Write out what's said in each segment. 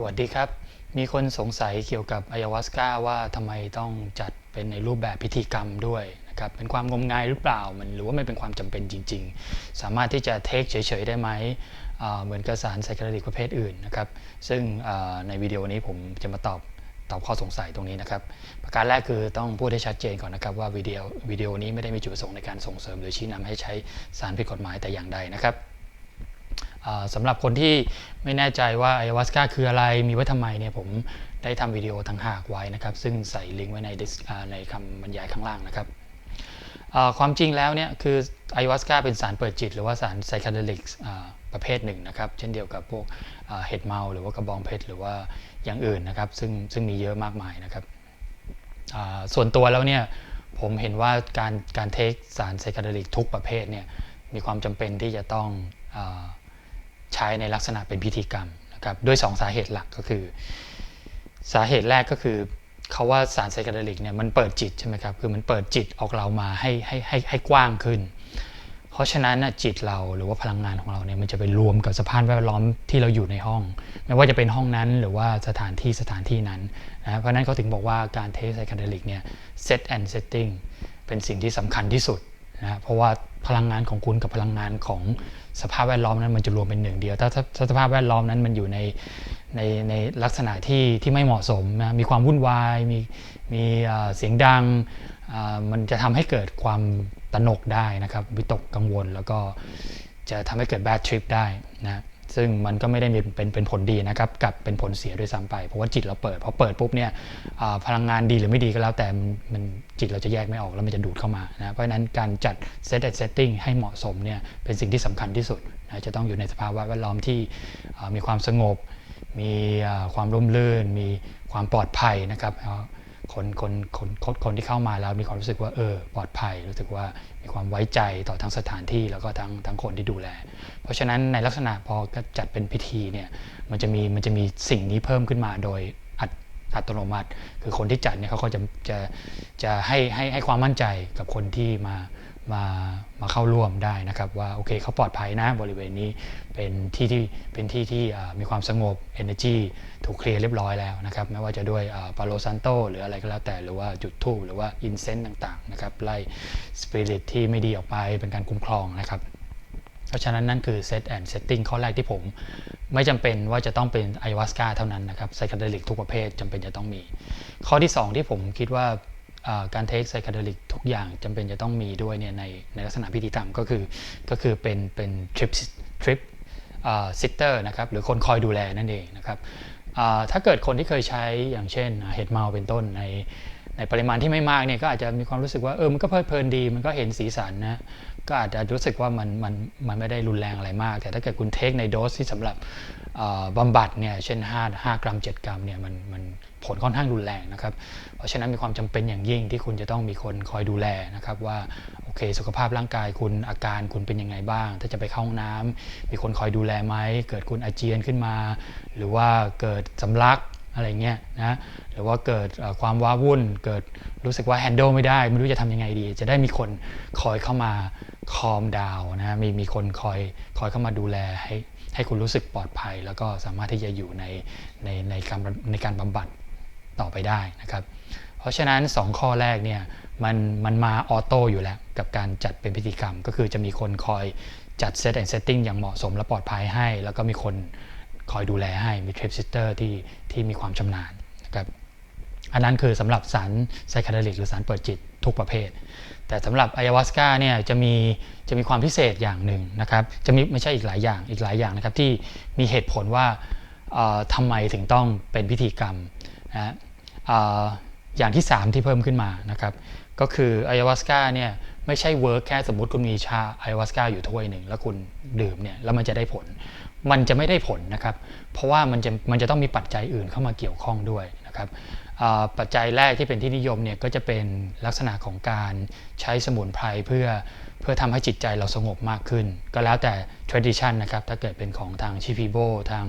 สวัสดีครับ มีคนสงสัยเกี่ยวกับอายาวัสกาว่าทำไมต้องจัดเป็นในรูปแบบพิธีกรรมด้วยนะครับเป็นความงมงายหรือเปล่ามันหรือว่าไม่เป็นความจำเป็นจริง ๆ สามารถที่จะเทคเฉยๆได้ไหมเหมือนกับสารไซคลาริกประเภทอื่นนะครับซึ่งในวิดีโอนี้ผมจะมาตอบตอบข้อสงสัยตรงนี้นะครับ ประการแรกคือต้องพูดให้ชัดเจนก่อนนะครับว่าวิดีโอวิดีโอนี้ไม่ได้มีจุดประสงค์ในการส่งเสริม หรือชี้นำให้ใช้สารผิดกฎหมายแต่อย่างใดนะครับ สำหรับคนที่ไม่แน่ใจว่าไอวาสกาคืออะไรมีไว้ทำไมเนี่ยผมได้ทำวิดีโอทั้งหากไว้นะครับ ซึ่งใส่ลิงก์ไว้ในในคำบรรยายข้างล่างนะครับความจริงแล้วเนี่ยคือไอวาสกาเป็นสารเปิดจิต หรือว่าสารไซคาเดลิกประเภทหนึ่งนะครับ เช่นเดียวกับพวกเห็ดเมาหรือว่ากระบองเพชรหรือว่าอย่างอื่นนะครับ ซึ่งซึ่งมีเยอะมากมายนะครับส่วนตัวแล้วเนี่ยผมเห็นว่าการการเทคสารไซคาเดลิกทุกประเภทเนี่ยมีความจำเป็นที่จะต้องอ ใช้ในลักษณะเป็นพิธีกรรมนะครับด้วยสองสาเหตุหลักก็คือ สาเหตุแรกก็คือเขาว่าสารไซคาเดลิกเนี่ยมันเปิดจิตใช่ไหมครับคือมันเปิดจิตออกเรามาให้ให้ให้ให้กว้างขึ้น เพราะฉะนั้นน่ะจิตเราหรือว่าพลังงานของเราเนี่ยมันจะไปรวมกับสภาพแวดล้อมที่เราอยู่ในห้อง ไม่ว่าจะเป็นห้องนั้นหรือว่าสถานที่สถานที่นั้นนะเพราะนั้นเขาถึงบอกว่าการเทสไซคาเดลิกเนี่ย set and setting เป็นสิ่งที่สำคัญที่สุดนะเพราะว่า พลังงานของคุณกับพลังงานของสภาพแวดล้อมนั้นมันจะรวมเป็นหนึ่งเดียว ถ้าถ้าสภาพแวดล้อมนั้นมันอยู่ในในในลักษณะที่ที่ไม่เหมาะสมนะมีความวุ่นวาย มีมีเสียงดัง มันจะทำให้เกิดความตนกได้นะครับ วิตกกังวลแล้วก็จะทำให้เกิด bad trip ได้นะ ซึ่งมันก็ไม่ได้มีเป็นเป็นผลดีนะครับกับเป็นผลเสียด้วยซ้ำไป เพราะว่าจิตเราเปิดพอเปิดปุ๊บเนี่ยพลังงานดีหรือไม่ดีก็แล้วแต่มันจิตเราจะแยกไม่ออกแล้วมันจะดูดเข้ามานะเพราะฉะนั้นการจัด set and setting ให้เหมาะสมเนี่ยเป็นสิ่งที่สำคัญที่สุดนะจะต้องอยู่ในสภาวะแวดล้อมที่มีความสงบ มีความร่มรื่น มีความปลอดภัยนะครับ คนคนคนคนที่เข้ามาแล้วมีความรู้สึกว่าเออปลอดภัย รู้สึกว่ามีความไว้ใจต่อทั้งสถานที่แล้วก็ทั้งทั้งคนที่ดูแล เพราะฉะนั้นในลักษณะพอจัดเป็นพิธีเนี่ยมันจะมีมันจะมีสิ่งนี้เพิ่มขึ้นมาโดยอัตอัตโนมัติ คือคนที่จัดเนี่ยเขาก็จะจะจะให้ให้ให้ความมั่นใจกับคนที่มา มามาเข้าร่วมได้นะครับว่าโอเคเขาปลอดภัยนะบริเวณนี้เป็นที่ที่เป็นที่ที่มีความสงบ energy ถูกเคลียร์เรียบร้อยแล้วนะครับไม่ว่าจะด้วยปาโลซันโตหรืออะไรก็แล้วแต่หรือว่าจุดธูปหรือว่าอินเซนต์ต่างๆนะครับไล่สปิริตที่ไม่ดีออกไปเป็นการคุ้มครองนะครับเพราะฉะนั้นนั่นคือ set and setting ข้อแรกที่ผม ไม่จำเป็นว่าจะต้องเป็นไอวาสกาเท่านั้นนะครับไซคาเดลิกทุกประเภทจำเป็นจะต้องมี ข้อที่ 2 ที่ผมคิดว่า การเทคไซคาเดลิกทุกอย่างจำเป็นจะต้องมีด้วยเนี่ยในในลักษณะพิธีกรรมก็คือก็คือเป็นเป็นทริปทริปซิสเตอร์นะครับหรือคนคอยดูแลนั่นเองนะครับถ้าเกิดคนที่เคยใช้อย่างเช่นเห็ดเมาเป็นต้นในในปริมาณที่ไม่มากเนี่ยก็อาจจะมีความรู้สึกว่าเออมันก็เพลิดเพลินดีมันก็เห็นสีสันนะ ก็อาจจะรู้สึกว่ามันมันมันไม่ได้รุนแรงอะไรมาก แต่ถ้าเกิดคุณเทคในโดสที่สำหรับเอ่อบำบัดเนี่ยเช่น 5 5 กรัม 7 กรัมเนี่ยมันมันผลค่อนข้างรุนแรงนะครับ เพราะฉะนั้นมีความจำเป็นอย่างยิ่งที่คุณจะต้องมีคนคอยดูแลนะครับว่าโอเค สุขภาพร่างกายคุณอาการคุณเป็นยังไงบ้าง ถ้าจะไปเข้าห้องน้ำมีคนคอยดูแลไหมเกิดคุณอาเจียนขึ้นมา หรือว่าเกิดสำลักอะไรเงี้ยนะหรือว่าเกิดความว้าวุ่น เกิดรู้สึกว่าแฮนด์ลไม่ได้ ไม่รู้จะทำยังไงดี จะได้มีคนคอยเข้ามา คอมดาวนะมีมีคนคอยคอยเข้ามาดูแลให้ให้คุณรู้สึกปลอดภัย แล้วก็สามารถที่จะอยู่ในในในการในการบำบัดต่อไปได้นะครับ เพราะฉะนั้น 2 ข้อแรกเนี่ยมันมันมาออโต้อยู่แล้วกับการจัดเป็นพิธีกรรม ก็คือจะมีคนคอยจัดเซตแอนด์เซตติ้งอย่างเหมาะสมและปลอดภัยให้ แล้วก็มีคนคอยดูแลให้มีทริปซิสเตอร์ที่ที่มีความชำนาญนะครับ อันนั้นคือสำหรับสารไซคาเดลิกหรือสารเปิดจิตทุกประเภท แต่สำหรับอายาวาสกาเนี่ยจะมีจะมีความพิเศษอย่างหนึ่งนะครับ จะมีไม่ใช่อีกหลายอย่างอีกหลายอย่างนะครับที่มีเหตุผลว่าเอ่อทำไมถึงต้องเป็นพิธีกรรมนะฮะเอ่ออย่างที่ 3 ที่เพิ่มขึ้นมานะครับก็คืออายาวาสกาเนี่ยไม่ใช่เวิร์กแค่สมมติคุณมีชาอายาวาสกาอยู่ถ้วยหนึ่งแล้วคุณดื่มเนี่ยแล้วมันจะได้ผล มันจะไม่ได้ผลนะครับ เพราะว่ามันจะมันจะต้องมีปัจจัยอื่นเข้ามาเกี่ยวข้องด้วย นะครับปัจจัยแรกที่เป็นที่นิยมเนี่ยก็จะเป็นลักษณะของการใช้สมุนไพรเพื่อเพื่อทำให้จิตใจเราสงบมากขึ้น ก็แล้วแต่ tradition นะครับถ้าเกิดเป็นของทางชิฟิโบทาง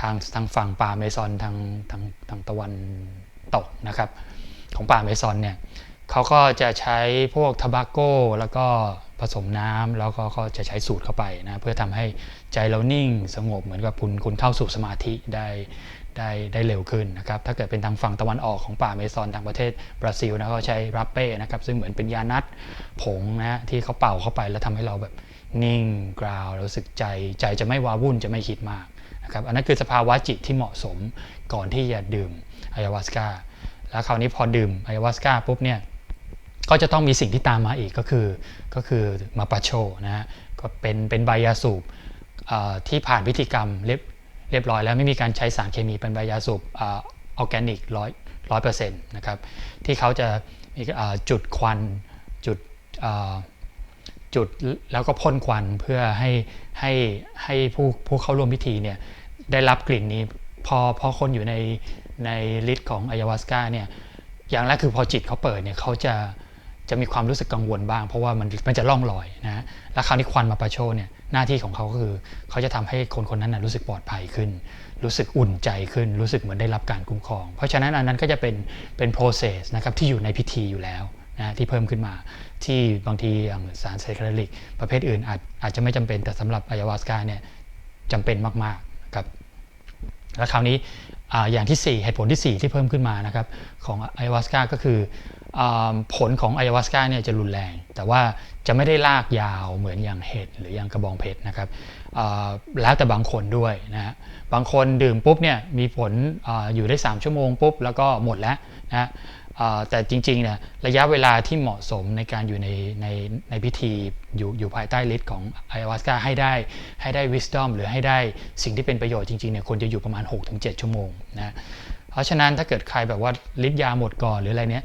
ทางทางฝั่งป่าเมซอนทางทางทางตะวันตกนะครับของป่าเมซอนเนี่ยเขาก็จะใช้พวกทบาโก้แล้วก็ผสมน้ำแล้วก็ก็จะใช้สูตรเข้าไปนะเพื่อทำให้ใจเรานิ่งสงบเหมือนกับคุณคุณเข้าสู่สมาธิได้ ได้ได้เร็วขึ้นนะครับ ถ้าเกิดเป็นทางฝั่งตะวันออกของป่าเมซอนทางประเทศบราซิลนะก็ใช้รับเป้นะครับ ซึ่งเหมือนเป็นยานัดผงนะที่เขาเป่าเข้าไปแล้วทำให้เราแบบนิ่งกราวรู้สึกใจใจจะไม่วาวุ่นจะไม่คิดมากนะครับอันนั้นคือสภาวะจิตที่เหมาะสมก่อนที่จะดื่มอายาวาสกาแล้วคราวนี้พอดื่มอายาวาสกาปุ๊บเนี่ยก็จะต้องมีสิ่งที่ตามมาอีกก็คือก็คือมาปาโชนะฮะก็เป็นเป็นใบยาสูบที่ผ่านพิธีกรรมเรียบ เรียบร้อยแล้วไม่มีการใช้สารเคมีเป็นใบยาสูบออร์แกนิกร้อยร้อยเปอร์เซ็นต์นะครับที่เขาจะมีจุดควันจุดจุดแล้วก็พ่นควันเพื่อให้ให้ให้ผู้ผู้เข้าร่วมพิธีเนี่ยได้รับกลิ่นนี้พอพอคนอยู่ในในฤทธิ์ของอายาวาสกาเนี่ยอย่างแรกคือพอจิตเขาเปิดเนี่ยเขาจะจะมีความรู้สึกกังวลบ้าง เพราะว่ามันมันจะล่องลอยนะแล้วคราวนี้ควันมาปาโชเนี่ย หน้าที่ของเขาก็คือ เขาจะทำให้คนคนนั้นนะรู้สึกปลอดภัยขึ้น รู้สึกอุ่นใจขึ้น รู้สึกเหมือนได้รับการคุ้มครอง เพราะฉะนั้นอันนั้นก็จะเป็นเป็น process นะครับที่อยู่ในพิธีอยู่แล้วนะที่เพิ่มขึ้นมา ที่บางทีอย่างสารไซคาลิก ประเภทอื่นอาจอาจจะไม่จำเป็นแต่สำหรับอายาวาสกาเนี่ยจำเป็นมากๆครับแล้วคราวนี้อย่างที่ 4 เหตุผลที่ 4 ที่เพิ่มขึ้นมานะครับของอายวาสกาก็คือ ผลของอายวาสกาเนี่ยจะรุนแรง แต่ว่าจะไม่ได้ลากยาวเหมือนอย่างเห็ดหรืออย่างกระบองเพชรนะครับแล้วแต่บางคนด้วยนะฮะบางคนดื่มปุ๊บเนี่ยมีผลออยู่ได้ 3 ชั่วโมงปุ๊บแล้วก็หมดแล้วนะแต่จริงๆเนี่ยระยะเวลาที่เหมาะสมในการอยู่ในในในพิธีอยู่อยู่ภายใต้ฤทธิ์ของไอวาสกาให้ได้ให้ได้ wisdom หรือให้ได้สิ่งที่เป็นประโยชน์จริงๆเนี่ยควรจะอยู่ประมาณ 6-7 ชั่วโมงนะเพราะฉะนั้นถ้าเกิดใครแบบว่าฤทธิ์ยาหมดก่อนหรืออะไรเนี้ย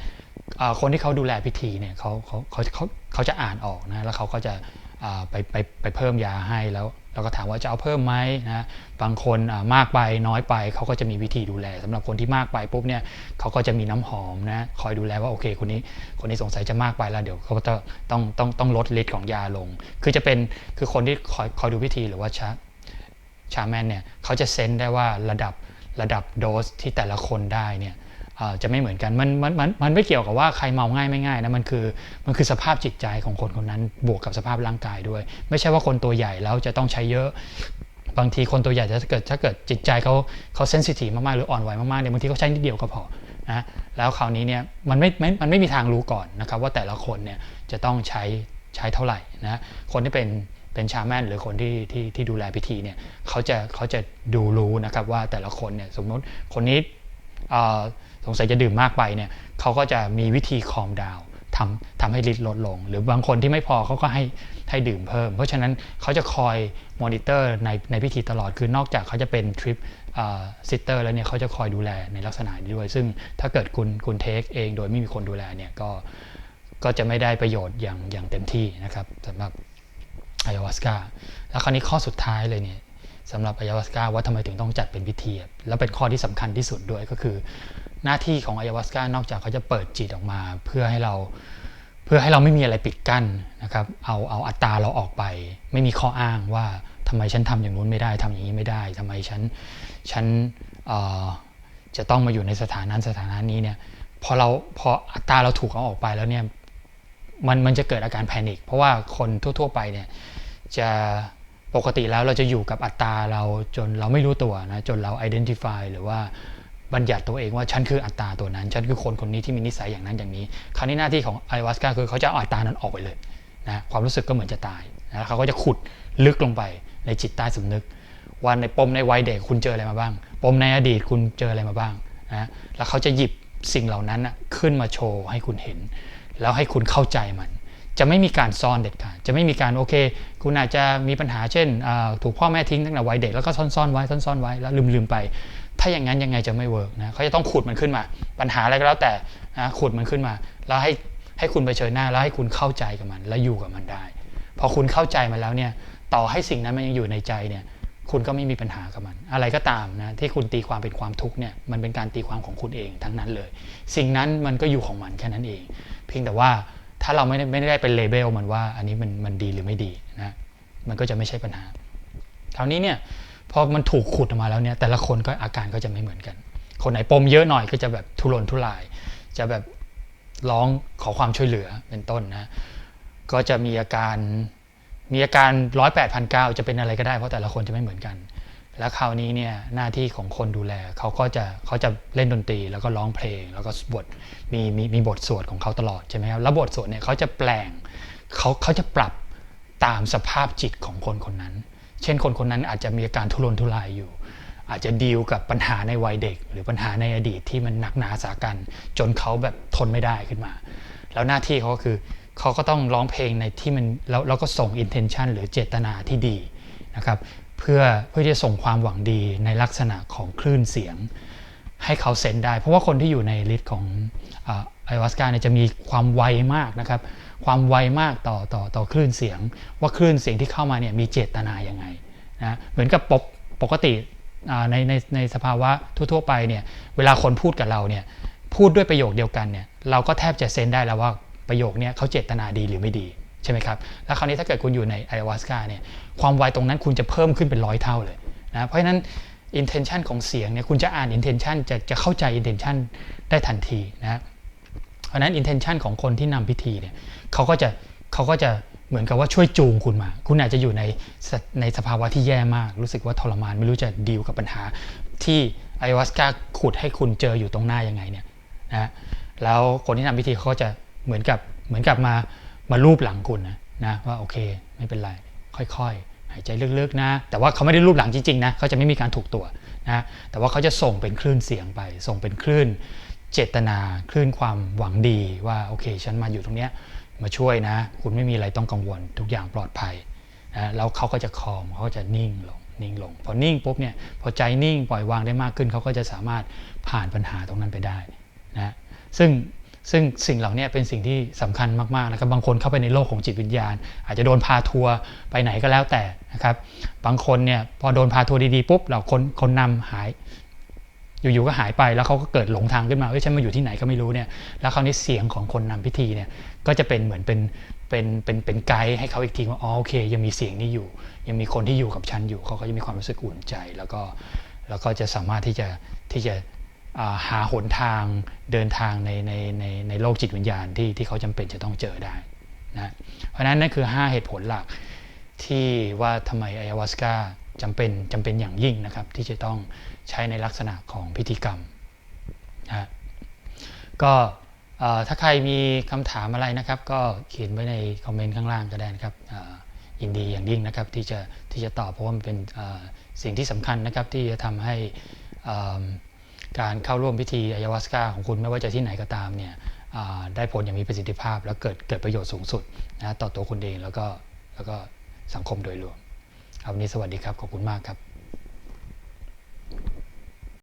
คนที่เขาดูแลพิธีเนี่ยเขาเขาเขาเขาเขาจะอ่านออกนะแล้วเขาก็จะไปไปไปเพิ่มยาให้แล้วเราก็ถามว่าจะเอาเพิ่มไหมนะบางคนมากไปน้อยไปเขาก็จะมีวิธีดูแลสำหรับคนที่มากไปปุ๊บเนี่ยเขาก็จะมีน้ำหอมนะคอยดูแลว่าโอเคคนนี้คนนี้สงสัยจะมากไปแล้วเดี๋ยวเขาก็ต้องต้องต้องต้องลดฤทธิ์ของยาลง คือจะเป็นคือคนที่คอยคอยดูวิธีหรือว่าชาชาแมนเนี่ยเขาจะเซนได้ว่าระดับระดับโดสที่แต่ละคนได้เนี่ย จะไม่เหมือนกันมันมันมันมันไม่เกี่ยวกับว่าใครเมาง่ายไม่ง่ายนะมันคือมันคือสภาพจิตใจของคนคนนั้นบวกกับสภาพร่างกายด้วย ไม่ใช่ว่าคนตัวใหญ่แล้วจะต้องใช้เยอะบางทีคนตัวใหญ่ถ้าเกิดถ้าเกิดจิตใจเขาเขาเซนซิทีฟมากๆหรืออ่อนไหวมากๆเนี่ยบางทีเขาใช้นิดเดียวก็พอนะแล้วคราวนี้เนี่ยมันไม่ไม่มันไม่มีทางรู้ก่อนนะครับว่าแต่ละคนเนี่ยจะต้องใช้ใช้เท่าไหร่นะคนที่เป็นเป็นชาแมนหรือคนที่ที่ที่ดูแลพิธีเนี่ยเขาจะเขาจะดูรู้นะครับว่าแต่ละคนเนี่ยสมมติคนนี้ สงสัยจะดื่มมากไปเนี่ยเขาก็จะมีวิธีคอมดาวทำทำให้ฤทธิ์ลดลง หรือบางคนที่ไม่พอเขาก็ให้ให้ดื่มเพิ่ม เพราะฉะนั้นเขาจะคอยมอนิเตอร์ในในพิธีตลอดคือนอกจากเขาจะเป็นทริปซิสเตอร์แล้วเนี่ยเขาจะคอยดูแลในลักษณะนี้ด้วย ซึ่งถ้าเกิดคุณคุณเทคเองโดยไม่มีคนดูแลเนี่ยก็ก็จะไม่ได้ประโยชน์อย่างอย่างเต็มที่นะครับสำหรับอายาวาสกาแล้วคราวนี้ข้อสุดท้ายเลยเนี่ย สำหรับอายาวาสกาว่าทำไมถึงต้องจัดเป็นพิธีแล้วเป็นข้อที่สำคัญที่สุดด้วยก็คือ หน้าที่ของอายาวาสกานอกจากเขาจะเปิดจิตออกมา เพื่อให้เราเพื่อให้เราไม่มีอะไรปิดกั้นนะครับเอาเอาอัตราเราออกไป ไม่มีข้ออ้างว่าทำไมฉันทำอย่างนู้นไม่ได้ทำอย่างนี้ไม่ได้ทำไมฉันฉันจะต้องมาอยู่ในสถานะสถานะนี้เนี่ยพอเราพออัตราเราถูกเอาออกไปแล้วเนี่ยมันมันจะเกิดอาการแพนิคเพราะว่าคนทั่ว ๆ ไปเนี่ยจะ ปกติแล้วเราจะอยู่กับอัตราเราจนเราไม่รู้ตัวนะจนเรา identify หรือว่าบัญญัติตัวเองว่าฉันคืออัตตาตัวนั้น ฉันคือคนคนนี้ที่มีนิสัยอย่างนั้นอย่างนี้ คราวนี้หน้าที่ของไอวัสกาคือเขาจะเอาอัตตานั้นออกไปเลยนะความรู้สึกก็เหมือนจะตายนะเขาก็จะขุดลึกลงไปในจิตใต้สำนึกว่าในปมในวัยเด็กคุณเจออะไรมาบ้าง ปมในอดีตคุณเจออะไรมาบ้างนะแล้วเขาจะหยิบสิ่งเหล่านั้นขึ้นมาโชว์ให้คุณเห็น แล้วให้คุณเข้าใจมัน จะไม่มีการซ่อนเด็ดขาดจะไม่มีการโอเค คุณอาจจะมีปัญหาเช่น ถูกพ่อแม่ทิ้งตั้งแต่วัยเด็กแล้วก็ซ่อนๆไว้ซ่อนๆไว้แล้วลืมๆไป ถ้าอย่างนั้นยังไงจะไม่เวิร์กนะเขาจะต้องขุดมันขึ้นมา ปัญหาอะไรก็แล้วแต่นะขุดมันขึ้นมา แล้วให้ให้คุณไปเชิญหน้าแล้วให้คุณเข้าใจกับมัน แล้วอยู่กับมันได้ พอคุณเข้าใจมันแล้วเนี่ยต่อให้สิ่งนั้นมันยังอยู่ในใจเนี่ยคุณก็ไม่มีปัญหากับมัน อะไรก็ตามนะที่คุณตีความเป็นความทุกข์เนี่ยมันเป็นการตีความของคุณเองทั้งนั้นเลย สิ่งนั้นมันก็อยู่ของมันแค่นั้นเอง เพียงแต่ว่า ถ้าเราไม่ได้ไม่ได้เป็นเลเบลมันว่าอันนี้มันมันดีหรือไม่ดีนะมันก็จะไม่ใช่ปัญหาคราวนี้เนี่ยพอมันถูกขุดออกมาแล้วเนี่ยแต่ละคนก็อาการก็จะไม่เหมือนกัน คนไหนปมเยอะหน่อยก็จะแบบทุรนทุราย จะแบบร้องขอความช่วยเหลือเป็นต้นนะก็จะมีอาการมีอาการร้อยแปดพันเก้าจะเป็นอะไรก็ได้เพราะแต่ละคนจะไม่เหมือนกัน แล้วคราวนี้เนี่ยหน้าที่ของคนดูแลเขาก็จะเขาจะเล่นดนตรีแล้วก็ร้องเพลง แล้วก็บทมีมีมีบทสวดของเขาตลอดใช่ไหมครับแล้วบทสวดเนี่ยเขาจะแปลงเขาเขาจะปรับตามสภาพจิตของคนคนนั้น เช่นคนคนนั้นอาจจะมีอาการทุรนทุรายอยู่ อาจจะดีลกับปัญหาในวัยเด็ก หรือปัญหาในอดีตที่มันหนักหนาสากัน จนเขาแบบทนไม่ได้ขึ้นมา แล้วหน้าที่เขาก็คือเขาก็ต้องร้องเพลงในที่มันแล้วแล้วก็ส่ง intention หรือเจตนาที่ดีนะครับ เพื่อเพื่อที่จะส่งความหวังดีในลักษณะของคลื่นเสียง ให้เขาเซนได้ เพราะว่าคนที่อยู่ในลิสต์ของไอวัสกาเนี่ยจะมีความไวมากนะครับ ความไวมากต่อต่อต่อคลื่นเสียง ว่าคลื่นเสียงที่เข้ามาเนี่ยมีเจตนาอย่างไงนะเหมือนกับปกปกติในในในสภาวะทั่วๆไปเนี่ยเวลาคนพูดกับเราเนี่ยพูดด้วยประโยคเดียวกันเนี่ยเราก็แทบจะเซนได้แล้วว่าประโยคเนี้ยเขาเจตนาดีหรือไม่ดี ช่ไหมครับ แล้วคราวนี้ถ้าเกิดคุณอยู่ในไอวัสกาเนี่ย ความไวตรงนั้นคุณจะเพิ่มขึ้นเป็นร้อยเท่าเลยนะ เพราะฉะนั้น intention ของเสียงเนี่ย คุณจะอ่าน intention จะจะเข้าใจ intention ได้ทันทีนะ เพราะนั้น intention ของคนที่นำพิธีเนี่ยเขาก็จะเขาก็จะเหมือนกับว่าช่วยจูงคุณมา คุณอาจจะอยู่ในในสภาวะที่แย่มาก รู้สึกว่าทรมาน ไม่รู้จะดีลกับปัญหา ที่ไอวัสกาขุดให้คุณเจออยู่ตรงหน้ายังไงเนี่ยนะ แล้วคนที่นำพิธีเขาก็จะเหมือนกับเหมือนกับมา มารูปหลังคุณนะนะว่าโอเคไม่เป็นไร ค่อยๆ หายใจลึกๆนะ แต่ว่าเขาไม่ได้รูปหลังจริงๆนะเขาจะไม่มีการถูกตัวนะแต่ว่าเขาจะส่งเป็นคลื่นเสียงไป ส่งเป็นคลื่นเจตนาคลื่นความหวังดีว่าโอเค ฉันมาอยู่ตรงเนี้ยมาช่วยนะ คุณไม่มีอะไรต้องกังวล ทุกอย่างปลอดภัยนะแล้วเขาก็จะคอมเขาก็จะนิ่งลงนิ่งลง พอนิ่งปุ๊บเนี่ยพอใจนิ่งปล่อยวางได้มากขึ้นเขาก็จะสามารถผ่านปัญหาตรงนั้นไปได้นะซึ่ง ซึ่งสิ่งเหล่านี้เป็นสิ่งที่สำคัญมากๆนะครับบางคนเข้าไปในโลกของจิตวิญญาณ อาจจะโดนพาทัวร์ไปไหนก็แล้วแต่นะครับ บางคนเนี่ยพอโดนพาทัวร์ดีๆปุ๊บเราคนคนนำหาย อยู่ๆก็หายไปแล้วเขาก็เกิดหลงทางขึ้นมาเอ้ยฉันมาอยู่ที่ไหนก็ไม่รู้เนี่ยแล้วคราวนี้เสียงของคนนำพิธีเนี่ยก็จะเป็นเหมือนเป็นเป็นเป็นเป็นไกด์ให้เขาอีกทีว่าอ๋อโอเค ยังมีเสียงนี้อยู่ ยังมีคนที่อยู่กับฉันอยู่เขาก็จะมีความรู้สึกอุ่นใจ แล้วก็แล้วก็จะสามารถที่จะที่จะ หาหนทางเดินทางในในในในโลกจิตวิญญาณที่ที่เขาจำเป็นจะต้องเจอได้นะเพราะฉะนั้นนั่นคือ 5 เหตุผลหลักที่ว่าทำไมไอ a ว a สกาจำเป็นจำเป็นอย่างยิ่งนะครับที่จะต้องใช้ในลักษณะของพิธีกรรมนะก็ถ้าใครมีคำถามอะไรนะครับ ก็เขียนไว้ในคอมเมนต์ข้างล่างก็ได้นะครับยินดีอย่างยิ่งนะครับที่จะที่จะตอบเพราะว่ามันเป็นสิ่งที่สำคัญนะครับที่จะทำให้อื การเข้าร่วมพิธีอายวัสกาของคุณไม่ว่าจะที่ไหนก็ตามเนี่ยได้ผลอย่างมีประสิทธิภาพ และเกิดเกิดประโยชน์สูงสุดนะต่อตัวคุณเองแล้วก็แล้วก็สังคมโดยรวมเอาวันนี้สวัสดีครับ ขอบคุณมากครับ